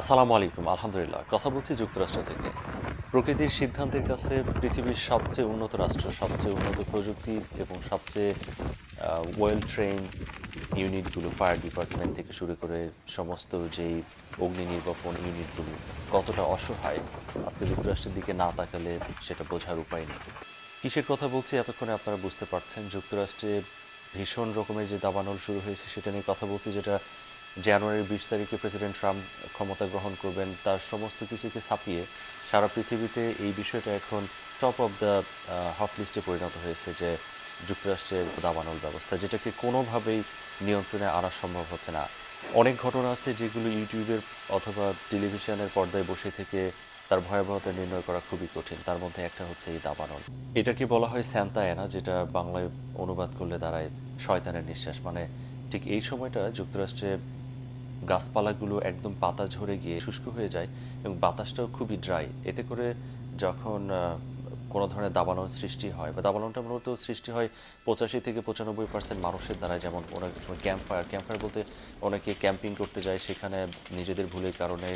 আসসালামু আলাইকুম, আলহামদুলিল্লাহ। কথা বলছি যুক্তরাষ্ট্র থেকে। প্রকৃতির সিদ্ধান্তের কাছে পৃথিবীর সবচেয়ে উন্নত রাষ্ট্র, সবচেয়ে উন্নত প্রযুক্তি এবং সবচেয়ে ওয়েল ট্রেন ইউনিটগুলো, ফায়ার ডিপার্টমেন্ট থেকে শুরু করে সমস্ত যেই অগ্নি নির্বাপন ইউনিটগুলো কতটা অসহায়, আজকে যুক্তরাষ্ট্রের দিকে না তাকালে সেটা বোঝার উপায় নেই। কিসের কথা বলছি এতক্ষণে আপনারা বুঝতে পারছেন, যুক্তরাষ্ট্রে ভীষণ রকমের যে দাবানল শুরু হয়েছে সেটা নিয়ে কথা বলছি, যেটা জানুয়ারির বিশ তারিখে প্রেসিডেন্ট ট্রাম্প ক্ষমতা গ্রহণ করবেন, তার সমস্ত কিছুকে ছাপিয়ে সারা পৃথিবীতে এই বিষয়টা এখন টপ অফ দ্য হট লিস্টে পরিণত হয়েছে যে যুক্তরাষ্ট্রের দাবানল ব্যবস্থা, যেটাকে কোনোভাবেই নিয়ন্ত্রণে আনা সম্ভব হচ্ছে না। অনেক ঘটনা আছে যেগুলো ইউটিউবের অথবা টেলিভিশনের পর্দায় বসে থেকে তার ভয়াবহতা নির্ণয় করা খুবই কঠিন। তার মধ্যে একটা হচ্ছে এই দাবানল। এটাকে বলা হয় স্যান্তা অ্যানা যেটা বাংলায় অনুবাদ করলে দাঁড়ায় শয়তানের নিঃশ্বাস। মানে ঠিক এই সময়টা যুক্তরাষ্ট্রে গাছপালাগুলো একদম পাতা ঝরে গিয়ে শুষ্ক হয়ে যায় এবং বাতাসটাও খুবই ড্রাই এতে করে যখন কোনো ধরনের দাবানল সৃষ্টি হয় বা দাবানলটা মূলত সৃষ্টি হয় পঁচাশি থেকে পঁচানব্বই পার্সেন্ট মানুষের দ্বারা যেমন অনেক সময় ক্যাম্প ফায়ার ক্যাম্প ফায়ার বলতে অনেকে ক্যাম্পিং করতে যায়, সেখানে নিজেদের ভুলের কারণে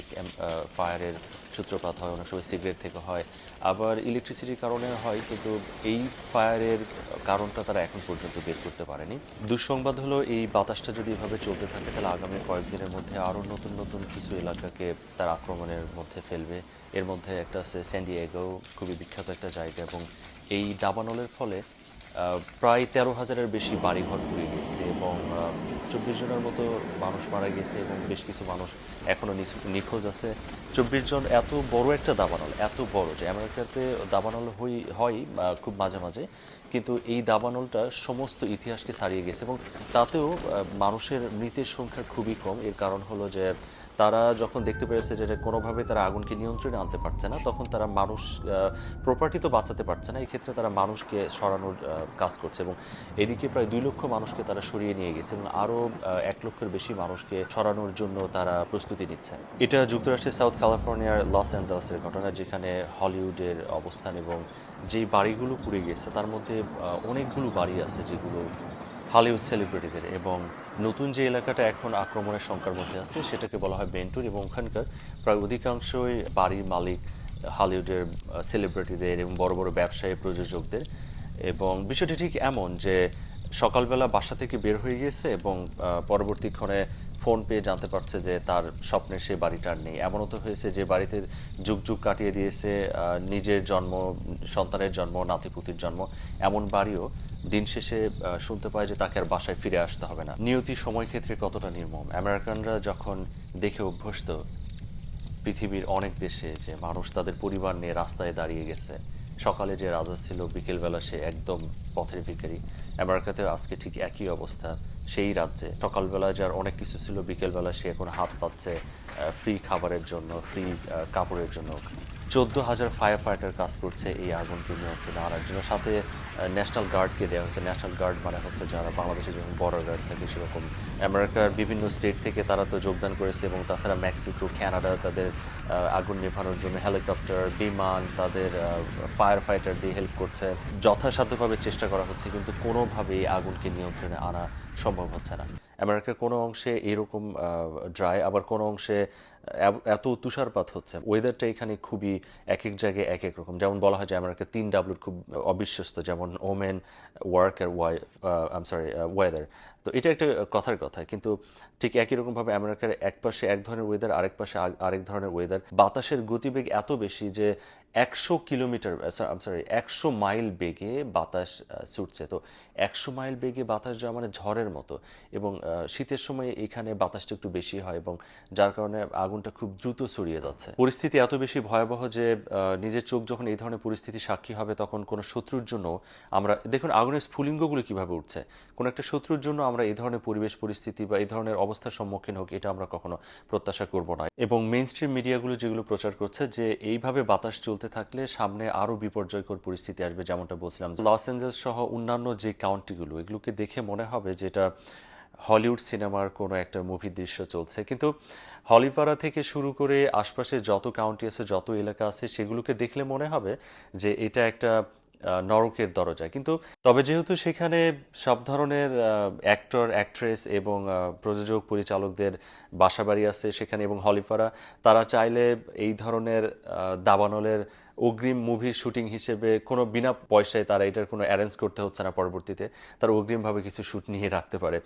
ফায়ারের সূত্রপাত হয়, অনেক সময় সিগারেট থেকে হয়। আবার ইলেকট্রিসিটির কারণে হয়, কিন্তু এই ফায়ারের কারণটা তারা এখন পর্যন্ত বের করতে পারেনি। দুঃসংবাদ হলো, এই বাতাসটা যদি এভাবে চলতে থাকে, তাহলে আগামী কয়েকদিনের মধ্যে আরও নতুন নতুন কিছু এলাকাকে তার আক্রমণের মধ্যে ফেলবে। এর মধ্যে একটা আছে স্যান্ডিয়েগো খুবই বিখ্যাত একটা জায়গা। এবং এই দাবানলের ফলে প্রায় তেরো হাজারের বেশি বাড়িঘর পুড়ে গিয়েছে এবং চব্বিশ জনের মতো মানুষ মারা গেছে এবং বেশ কিছু মানুষ এখনও নিখোঁজ আছে। চব্বিশ জন এত বড় একটা দাবানল, এত বড় যে আমেরিকাতে দাবানল হই, হয় খুব মাঝে মাঝে, কিন্তু এই দাবানলটা সমস্ত ইতিহাসকে ছাড়িয়ে গেছে এবং তাতেও মানুষের মৃতের সংখ্যা খুবই কম। এর কারণ হলো যে তারা যখন দেখতে পেরেছে যে কোনোভাবে তারা আগুনকে নিয়ন্ত্রণে আনতে পারছে না, তখন তারা মানুষ প্রপার্টি তো বাঁচাতে পারছে না এই ক্ষেত্রে তারা মানুষকে সরানোর কাজ করছে এবং এদিকে প্রায় দুই লক্ষ মানুষকে তারা সরিয়ে নিয়ে গেছে এবং আরও এক লক্ষের বেশি মানুষকে সরানোর জন্য তারা প্রস্তুতি নিচ্ছে। এটা যুক্তরাষ্ট্রের সাউথ ক্যালিফোর্নিয়ার লস অ্যাঞ্জেলসের ঘটনা, যেখানে হলিউডের অবস্থান এবং যেই বাড়িগুলো পুড়ে গেছে, তার মধ্যে অনেকগুলো বাড়ি আছে যেগুলো হলিউড সেলিব্রিটিদের এবং নতুন যে এলাকাটা এখন আক্রমণের সংখ্যার মধ্যে আছে, সেটাকে বলা হয় বেন্টুর এবং ওখানকার প্রায় অধিকাংশই বাড়ির মালিক হলিউডের সেলিব্রিটিদের এবং বড় বড় ব্যবসায়ী প্রযোজকদের। এবং বিষয়টি ঠিক এমন যে সকালবেলা বাসা থেকে বের হয়ে গিয়েছে এবং পরবর্তীক্ষণে ফোন পেয়ে জানতে পারছে যে তার স্বপ্নের সেই বাড়িটা আর নেই। এমনও তো হয়েছে যে বাড়িতে যুগ যুগ কাটিয়ে দিয়েছে নিজের জন্ম, সন্তানের জন্ম, নাতিপুতির জন্ম, এমন বাড়িও দিন শেষে শুনতে পায় যে তাকে আর বাসায় ফিরে আসতে হবে না। নিয়তি সময় ক্ষেত্রে কতটা নির্মম? আমেরিকানরা যখন দেখে অভ্যস্ত, পৃথিবীর অনেক দেশে যে মানুষ তাদের পরিবার নিয়ে রাস্তায় দাঁড়িয়ে গেছে, সকালে যে রাজা ছিল, বিকেলবেলা সে একদম পথের ভিখারি। আমেরিকাতেও আজকে ঠিক একই অবস্থা, সেই রাজ্যে। সকালবেলা যার অনেক কিছু ছিল, বিকেলবেলা সে এখন হাত পাচ্ছে ফ্রি খাবারের জন্য ফ্রি কাপড়ের জন্য। চোদ্দ হাজার ফায়ার ফাইটার কাজ করছে এই আগুনকে নিয়ন্ত্রণে আনার জন্য। সাথে ন্যাশনাল গার্ডকে দেওয়া হয়েছে। ন্যাশনাল গার্ড মানে হচ্ছে যারা বাংলাদেশে যেমন বর্ডার গার্ড থাকে সেরকম। আমেরিকার বিভিন্ন স্টেট থেকে তারা তো যোগদান করেছে এবং তাছাড়া মেক্সিকো ক্যানাডা তাদের আগুন নেভানোর জন্য হেলিকপ্টার বিমান, তাদের ফায়ার ফাইটার দিয়ে হেল্প করছে। যথাসাধ্যভাবে চেষ্টা করা হচ্ছে, কিন্তু কোনোভাবেই আগুনকে নিয়ন্ত্রণে আনা সম্ভব হচ্ছে না। আমেরিকার কোনো অংশে এরকম ড্রাই আবার কোনো অংশে এত তুষারপাত হচ্ছে। ওয়েদারটা এখানে খুবই এক এক জায়গায় এক এক রকম। যেমন বলা হয় যে আমেরিকা তিন ডাব্লুর খুব অবিশ্বস্ত, যেমন ওমেন ওয়ার্ক আর ওয়াই আম সরি ওয়েদার তো এটা একটা কথার কথা। কিন্তু ঠিক একই রকমভাবে আমেরিকার এক পাশে এক ধরনের ওয়েদার আরেক পাশে আরেক ধরনের ওয়েদার বাতাসের গতিবেগ এত বেশি যে একশো কিলোমিটার সরি একশো মাইল বেগে বাতাস ছুটছে। তো একশো মাইল বেগে বাতাস যাওয়া মানে ঝড়ের মতো এবং শীতের সময় এখানে বাতাসটা একটু বেশি হয় এবং যার কারণে আগুনটা খুব দ্রুত ছড়িয়ে যাচ্ছে। পরিস্থিতি এত বেশি ভয়াবহ যে নিজের চোখ যখন এই ধরনের পরিস্থিতি সাক্ষী হবে তখন কোনো শত্রুর জন্য আমরা, দেখুন আগুনের স্ফুলিঙ্গগুলো কীভাবে উঠছে? কোনো একটা শত্রুর জন্য আমরা এই ধরনের পরিবেশ পরিস্থিতি বা এই ধরনের অবস্থার সম্মুখীন হোক, এটা আমরা কখনো প্রত্যাশা করব না। এবং মেইন স্ট্রিম মিডিয়াগুলো যেগুলো প্রচার করছে যে, এইভাবে বাতাস চলতে থাকলে সামনে আরও বিপর্যয়কর পরিস্থিতি আসবে যেমনটা বলছিলাম। লস এঞ্জেলস সহ অন্যান্য যে কাউন্টিগুলো, এগুলোকে দেখে মনে হবে যেটা হলিউড সিনেমার কোনো একটা মুভির দৃশ্য চলছে। কিন্তু হলিপাড়া থেকে শুরু করে আশপাশে যত কাউন্টি আছে, যত এলাকা আছে, সেগুলোকে দেখলে মনে হবে যে এটা একটা নরকের দরজা কিন্তু তবে যেহেতু সেখানে সব ধরনের অ্যাক্টর অ্যাক্ট্রেস এবং প্রযোজক, পরিচালকদের বাসাবাড়ি আছে সেখানে এবং হলিফারা, তারা চাইলে এই ধরনের দাবানলের অগ্রিম মুভির শুটিং হিসেবে কোনো বিনা পয়সায় তারা এটার কোনো অ্যারেঞ্জ করতে হচ্ছে না পরবর্তীতে। তারা অগ্রিমভাবে কিছু শ্যুট নিয়ে রাখতে পারে।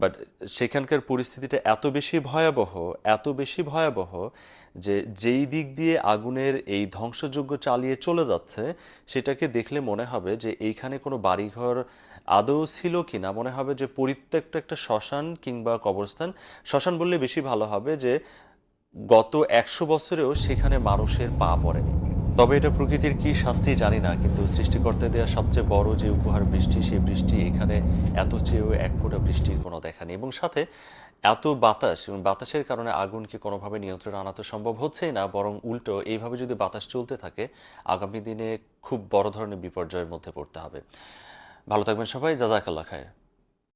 বাট সেখানকার পরিস্থিতিটা এত বেশি ভয়াবহ, এত বেশি ভয়াবহ যে যেই দিক দিয়ে আগুনের এই ধ্বংসযজ্ঞ চালিয়ে চলে যাচ্ছে, সেটাকে দেখলে মনে হবে যে এইখানে কোনো বাড়িঘর আদৌ ছিল কিনা। মনে হবে যে পরিত্যক্ত একটা শ্মশান কিংবা কবরস্থান। শ্মশান বললে বেশি ভালো হবে যে গত একশো বছরেও সেখানে মানুষের পা পড়েনি। তবে এটা প্রকৃতির কি শাস্তি জানি না, কিন্তু সৃষ্টিকর্তা দেওয়া সবচেয়ে বড় যে উপহার বৃষ্টি, সেই বৃষ্টি এখানে এত চেয়েও এক ফোঁটা বৃষ্টির কোনো দেখা নেই। এবং সাথে এত বাতাস, এবং বাতাসের কারণে আগুনকে কোনোভাবে নিয়ন্ত্রণে আনা তো সম্ভব হচ্ছেই না, বরং উল্টো এইভাবে যদি বাতাস চলতে থাকে, আগামী দিনে খুব বড় ধরনের বিপর্যয়ের মধ্যে পড়তে হবে। ভালো থাকবেন সবাই যা জাজাকাল্লা খায়